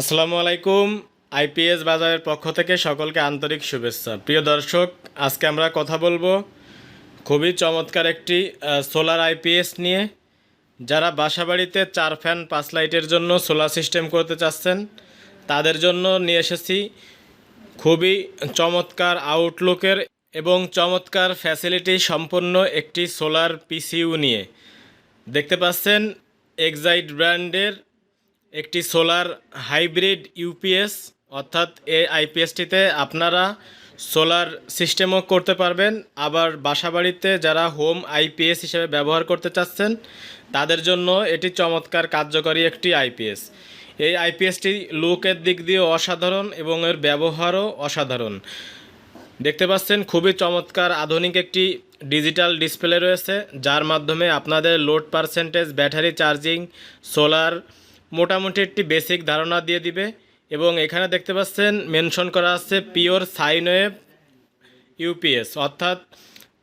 আসসালামু আলাইকুম, আইপিএস বাজারের পক্ষ থেকে সকলকে আন্তরিক শুভেচ্ছা। প্রিয় দর্শক, আজকে আমরা কথা বলব খুবই চমৎকার একটি সোলার আইপিএস নিয়ে। যারা বাসাবাড়িতে চার ফ্যান, পাঁচ লাইটের জন্য সোলার সিস্টেম করতে চাচ্ছেন, তাদের জন্য নিয়ে এসেছি খুবই চমৎকার আউটলুকের এবং চমৎকার ফ্যাসিলিটি সম্পন্ন একটি সোলার পিসিইউ নিয়ে। দেখতে পাচ্ছেন এক্সাইট ব্র্যান্ডের একটি সোলার হাইব্রিড ইউপিএস, অর্থাৎ এই আইপিএসটিতে আপনারা সোলার সিস্টেমও করতে পারবেন। আবার বাসাবাড়িতে যারা হোম আইপিএস হিসেবে ব্যবহার করতে চাচ্ছেন, তাদের জন্য এটি চমৎকার কার্যকরী একটি আইপিএস। এই আইপিএসটি লুকের দিক দিয়ে অসাধারণ এবং এর ব্যবহারও অসাধারণ। দেখতে পাচ্ছেন, খুবই চমৎকার আধুনিক একটি ডিজিটাল ডিসপ্লে রয়েছে, যার মাধ্যমে আপনাদের load percentage, battery charging, solar মোটামুটি একটি বেসিক ধারণা দিয়ে দিবে। এবং এখানে দেখতে পাচ্ছেন মেনশন করা আছে পিওর সাইন ওয়েভ ইউপিএস অর্থাৎ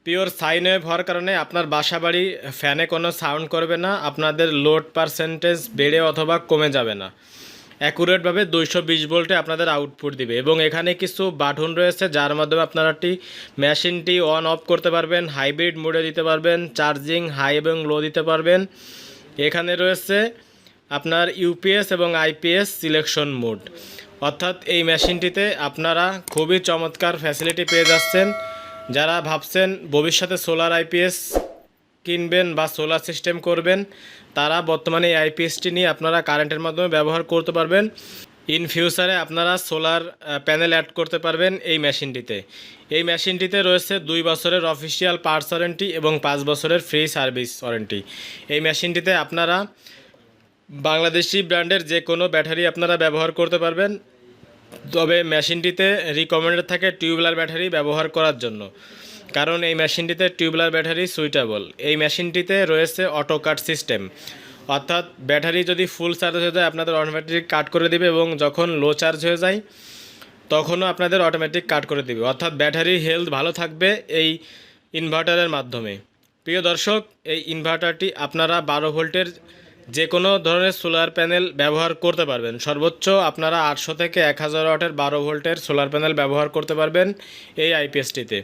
পিওর সাইন ওয়েভ হওয়ার কারণে আপনার বাসা বাড়ি ফ্যানে কোনো সাউন্ড করবে না, আপনাদের লোড পার্সেন্টেজ বেড়ে অথবা কমে যাবে না। অ্যাকুরেটভাবে দুইশো বিশ ভোল্টে আপনাদের আউটপুট দিবে। এবং এখানে কিছু বাটন রয়েছে, যার মাধ্যমে আপনারা একটি মেশিনটি অন অফ করতে পারবেন হাইব্রিড মোডে দিতে পারবেন চার্জিং হাই এবং লো দিতে পারবেন। এখানে রয়েছে আপনার ইউপিএস এবং আইপিএস সিলেকশন মোড। অর্থাৎ এই মেশিনটিতে আপনারা খুবই চমৎকার ফ্যাসিলিটি পেয়ে যাচ্ছেন। যারা ভাবছেন ভবিষ্যতে সোলার আইপিএস কিনবেন বা সোলার সিস্টেম করবেন, তারা বর্তমানে এই আইপিএসটি নিয়ে আপনারা কারেন্টের মাধ্যমে ব্যবহার করতে পারবেন। ইন ফিউচারে আপনারা সোলার প্যানেল অ্যাড করতে পারবেন এই মেশিনটিতে। এই মেশিনটিতে রয়েছে দুই বছরের অফিসিয়াল পার্টস ওয়ারেন্টি এবং পাঁচ বছরের ফ্রি সার্ভিস ওয়ারেন্টি এই মেশিনটিতে আপনারা বাংলাদেশি ব্র্যান্ডের যে কোনো ব্যাটারি আপনারা ব্যবহার করতে পারবেন, তবে মেশিনটিতে রিকমেন্ডেড থাকে টিউবলার ব্যাটারি ব্যবহার করার জন্য। কারণ এই মেশিনটিতে টিউবলার ব্যাটারি সুইটেবল এই মেশিনটিতে রয়েছে অটো কাট সিস্টেম অর্থাৎ ব্যাটারি যদি ফুল চার্জ হয়ে যায়, আপনাদের অটোমেটিক কাট করে দিবে এবং যখন লো চার্জ হয়ে যায়, তখনও আপনাদের অটোমেটিক কাট করে দিবে। অর্থাৎ ব্যাটারি হেলথ ভালো থাকবে এই ইনভার্টারের মাধ্যমে। প্রিয় দর্শক, এই ইনভার্টারটি আপনারা বারো ভোল্টের যে কোনো ধরনের সোলার প্যানেল ব্যবহার করতে পারবেন। সর্বোচ্চ আপনারা আটশো থেকে এক হাজার ওয়াটের বারো ভোল্টের সোলার প্যানেল ব্যবহার করতে পারবেন এই আইপিএসটিতে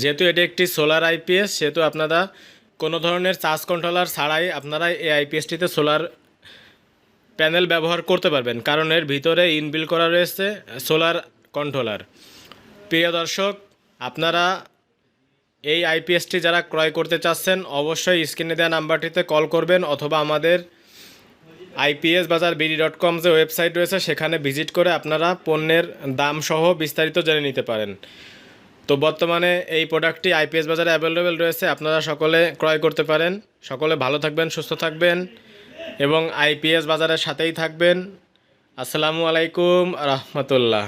যেহেতু এটি একটি সোলার আইপিএস সেহেতু আপনারা কোনো ধরনের চার্জ কন্ট্রোলার ছাড়াই আপনারা এই আইপিএসটিতে সোলার প্যানেল ব্যবহার করতে পারবেন। কারণ এর ভিতরে ইনবিল করা রয়েছে সোলার কন্ট্রোলার। প্রিয় দর্শক, আপনারা এই আইপিএসটি যারা ক্রয় করতে চাচ্ছেন, অবশ্যই স্ক্রিনে দেওয়া নাম্বারটিতে কল করবেন অথবা আমাদের আইপিএস বাজার বিডি ডট কম যে ওয়েবসাইট রয়েছে, সেখানে ভিজিট করে আপনারা পণ্যের দাম সহ বিস্তারিত জেনে নিতে পারেন। তো বর্তমানে এই প্রোডাক্টটি আইপিএস বাজারে অ্যাভেলেবেল রয়েছে, আপনারা সকলে ক্রয় করতে পারেন। সকলে ভালো থাকবেন, সুস্থ থাকবেন এবং আইপিএস বাজারের সাথেই থাকবেন। আসসালামু আলাইকুম, রহমতুল্লাহ।